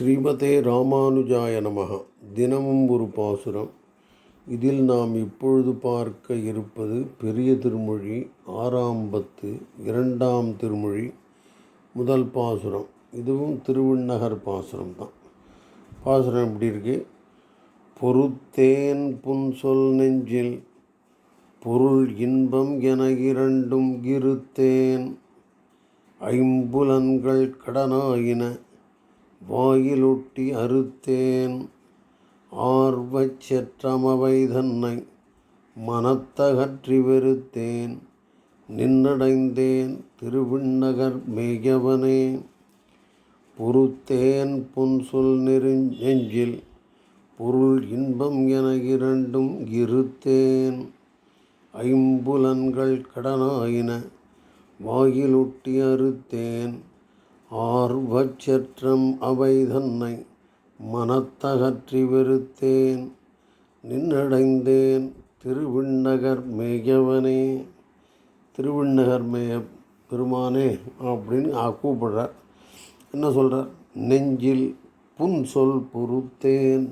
ஸ்ரீமதே ராமானுஜாய நமக. தினமும் ஒரு பாசுரம். இதில் நாம் இப்பொழுது பார்க்க இருப்பது பெரிய திருமொழி ஆறாம் பத்து இரண்டாம் திருமொழி முதல் பாசுரம். இதுவும் திருவிண்ணகர் பாசுரம் தான். பாசுரம் எப்படி இருக்கு? பொறுத்தேன் புன்சொல் நெஞ்சில் பொருள் இன்பம் என இரண்டும் இருத்தேன். ஐம்புலன்கள் கடனாயின வாயிலொட்டி அறுத்தேன். ஆர்வச் செற்றமவை தன்னை மனத்தகற்றி வெறுத்தேன். நின்னடைந்தேன் திருவிண்ணகர் மேயவனே பொறுத்தேன் புன்சொல் நெருஞ்செஞ்சில் நெஞ்சில் பொருள் இன்பம் என இரண்டும் இருத்தேன். ஐம்புலன்கள் கடனாயின. வாயிலொட்டி அறுத்தேன். ஆர்வச்சற்றம் அவை தன்னை மனத்தகற்றி வெறுத்தேன். நின்னடைந்தேன் திருவிண்ணகர் மேயவனே திருவிண்ணகர் மேய பெருமானே அப்படின்னு கூப்பிடுறார். என்ன சொல்கிறார் நெஞ்சில் புன் சொல் பொறுத்தேன்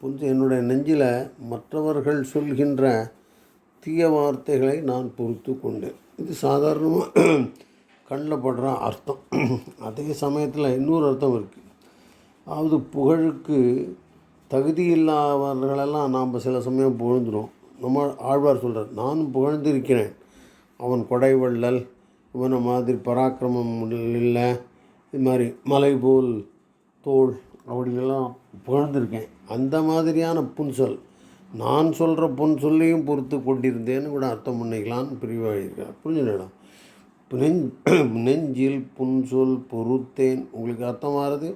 புன் என்னுடைய நெஞ்சில் மற்றவர்கள் சொல்கின்ற தீய வார்த்தைகளை நான் பொறுத்து கொண்டேன் இது சாதாரணமாக கண்ணில் படுற அர்த்தம். அதே சமயத்தில் இன்னொரு அர்த்தம் இருக்குது அதாவது புகழுக்கு தகுதி இல்லாதவர்களெல்லாம் நாம் சில சமயம் புகழ்ந்துடும் நம்ம ஆழ்வார் சொல்கிறார் நானும் புகழ்ந்திருக்கிறேன். அவன் கொடை வள்ளல் இவனை மாதிரி பராக்கிரமம் இல்லை. இது மாதிரி மலை போல் தோல் அப்படிலாம் புகழ்ந்திருக்கேன். அந்த மாதிரியான புன்சொல் நான் சொல்கிற பொன் சொல்லையும் பொறுத்து கொண்டிருந்தேன்னு கூட அர்த்தம் பண்ணிக்கலான்னு பிரிவாக புரிஞ்சுடா நெஞ் நெஞ்சில் புன்சொல் பொறுத்தேன். உங்களுக்கு அர்த்தமாகிறது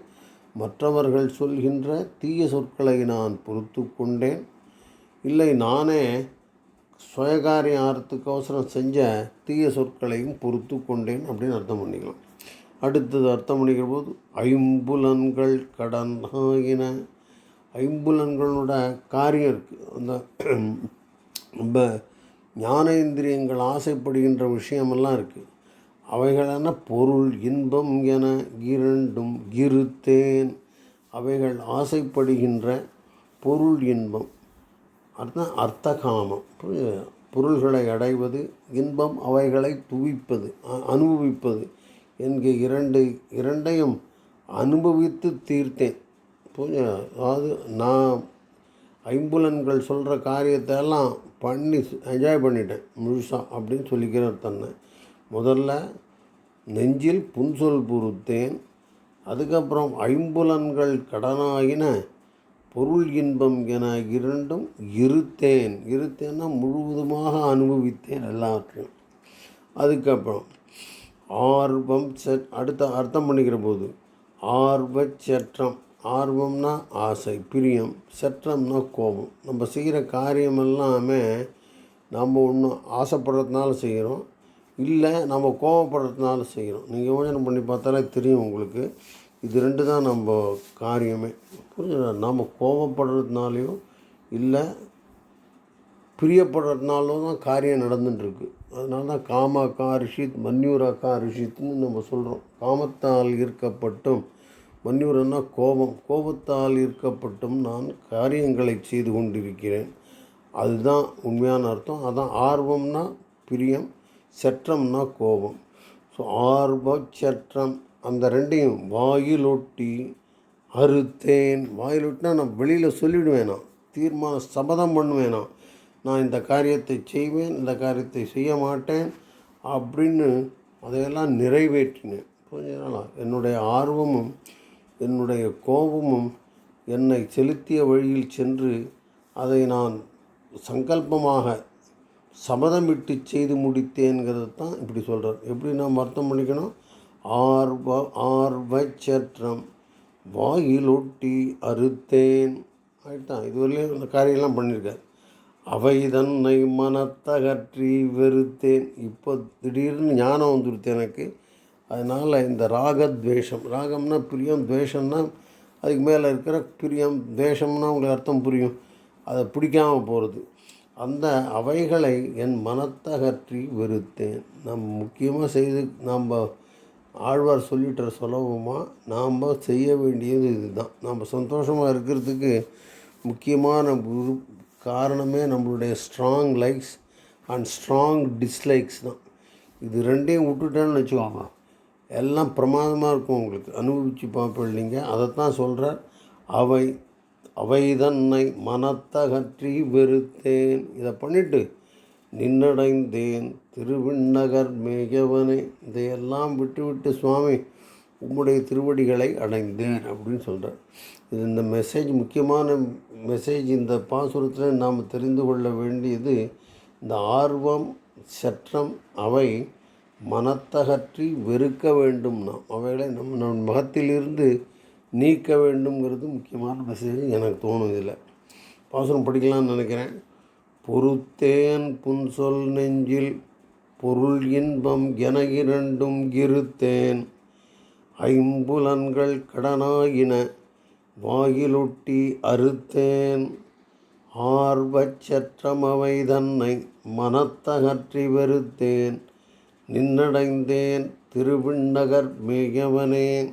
மற்றவர்கள் சொல்கின்ற தீய சொற்களை நான் பொறுத்து கொண்டேன். இல்லை நானே சுயகாரியம் ஆகிறதுக்கு செஞ்ச தீய சொற்களையும் பொறுத்து கொண்டேன் அப்படின்னு அர்த்தம் பண்ணிக்கலாம். அடுத்தது அர்த்தம் பண்ணிக்கிற போது ஐம்புலன்கள் கடன் ஆகின ஐம்புலன்களோட காரியம் இருக்குது அந்த நம்ம ஞானேந்திரியங்கள் ஆசைப்படுகின்ற விஷயமெல்லாம் இருக்குது அவைகளான பொருள் இன்பம் என இரண்டும் இருத்தேன். அவைகள் ஆசைப்படுகின்ற பொருள் இன்பம். அர்த்தம் அர்த்தகாமம். பொருள்களை அடைவது இன்பம் அவைகளை துவிப்பது அனுபவிப்பது என்கிற இரண்டு இரண்டையும் அனுபவித்து தீர்த்தேன். அதாவது நான் ஐம்புலன்கள் சொல்கிற காரியத்தை எல்லாம் பண்ணி என்ஜாய் பண்ணிட்டேன் முழுசாக அப்படின்னு சொல்லிக்கிறார் தன்னை. முதல்ல நெஞ்சில் புன்சொல் பொறுத்தேன் அதுக்கப்புறம் ஐம்புலன்கள் கடனாகின பொருள் இன்பம் என இரண்டும் இருத்தேன். இருத்தேன்னா முழுவதுமாக அனுபவித்தேன் எல்லாத்தையும் அதுக்கப்புறம் ஆர்வம் செட் அடுத்த அர்த்தம் பண்ணிக்கிற போது ஆர்வச் சற்றம். ஆர்வம்னா ஆசை பிரியம். சற்றம்னா கோபம். நம்ம செய்கிற காரியம் எல்லாமே நம்ம ஒன்று ஆசைப்படுறதுனால செய்கிறோம் இல்லை நம்ம கோவப்படுறதுனால செய்கிறோம் நீங்கள் யோசனை பண்ணி பார்த்தாலே தெரியும் உங்களுக்கு. இது ரெண்டு தான் நம்ம காரியமே. புரிஞ்சுதா? நம்ம கோவப்படுறதுனாலையும் இல்லை பிரியப்படுறதுனாலும் தான் காரியம் நடந்துட்டுருக்கு. அதனால தான் காமாக்கா ரிஷித் மன்யூராக்கா ரிஷித்னு நம்ம சொல்கிறோம் காமத்தால் ஈர்க்கப்பட்டும். மன்யூரன்னா கோபம். கோபத்தால் ஈர்க்கப்பட்டும் நான் காரியங்களை செய்து கொண்டிருக்கிறேன். அதுதான் உண்மையான அர்த்தம். அதான் ஆர்வம்னா பிரியம். சற்றம்னா கோபம். ஸோ ஆர்வ சற்றம் அந்த ரெண்டையும் வாயில் ஒட்டி அறுத்தேன். வாயில் ஒட்டினா நான் வெளியில் சொல்லிவிடுவேன் நான். தீர்மான சபதம் பண்ணுவேன் நான். நான் இந்த காரியத்தை செய்வேன் இந்த காரியத்தை செய்ய மாட்டேன் அப்படின்னு அதையெல்லாம் நிறைவேற்றினேன். புரிஞ்சுங்களா என்னுடைய ஆர்வமும் என்னுடைய கோபமும் என்னை செலுத்திய வழியில் சென்று அதை நான் சங்கல்பமாக சபதமிட்டு செய்து முடித்தேங்கிறது தான் இப்படி சொல்கிறார் எப்படி நாம் அர்த்தம் பண்ணிக்கணும். ஆர்வ ஆர்வச்சற்றம். வாயில் ஒட்டி அறுத்தேன். ஆகிட்டான் இதுவரையிலும் இந்த காரியெல்லாம் பண்ணியிருக்கார். அவை தன்னை மனத்தகற்றி வெறுத்தேன். இப்போ திடீர்னு ஞானம் வந்துடுத்து எனக்கு. அதனால் இந்த ராகத்வேஷம் ராகம்னா பிரியம் துவேஷம்னா அதுக்கு மேலே இருக்கிற பிரியம் துவேஷம்னா உங்களுக்கு அர்த்தம் புரியும். அதை பிடிக்காமல் போகிறது அந்த அவைகளை என் மனத்தகற்றி வெறுத்தேன். நம் முக்கியமாக செய்து நாம் ஆழ்வார் சொல்லிட்ட சுலபமாக நாம் செய்ய வேண்டியது இதுதான். நம்ம சந்தோஷமாக இருக்கிறதுக்கு முக்கியமான ஒரு காரணமே நம்மளுடைய strong likes and strong dislikes தான். இது ரெண்டையும் விட்டுட்டேன்னு வச்சுக்கோங்க. எல்லாம் பிரமாதமாக இருக்கும் உங்களுக்கு. அனுபவித்து பார்ப்பேன் இல்லைங்க. அதைத்தான் சொல்கிறார் அவை அவை தன்னை மனத்தகற்றி வெறுத்தேன். இதை பண்ணிட்டு நின்னடைந்தேன். திருவிண்ணகர் மேகவனை இதையெல்லாம் விட்டு விட்டு சுவாமி உம்முடைய திருவடிகளை அடைந்தேன் அப்படின்னு சொல்கிறார் இது இந்த மெசேஜ் முக்கியமான மெசேஜ் இந்த பாசுரத்தில் நாம் தெரிந்து கொள்ள வேண்டியது இந்த ஆர்வம் சற்றம் அவை மனத்தகற்றி வெறுக்க வேண்டும் நாம் அவைகளை நம் நம் மகத்திலிருந்து நீக்க வேண்டுங்கிறது முக்கியமான மெசேஜ் எனக்கு தோணும் இதில் பாசுரம் படிக்கலாம்னு நினைக்கிறேன். பொறுத்தேன் புன்சொல் நெஞ்சில் பொருள் இன்பம் என இரண்டும் இருத்தேன். ஐம்புலன்கள் கடனாயின வாயிலொட்டி அறுத்தேன். ஆர்வச்சற்றமவை தன்னை மனத்தகற்றி வெறுத்தேன். நின்னடைந்தேன் திருவிண்ணகர் மேயவனே.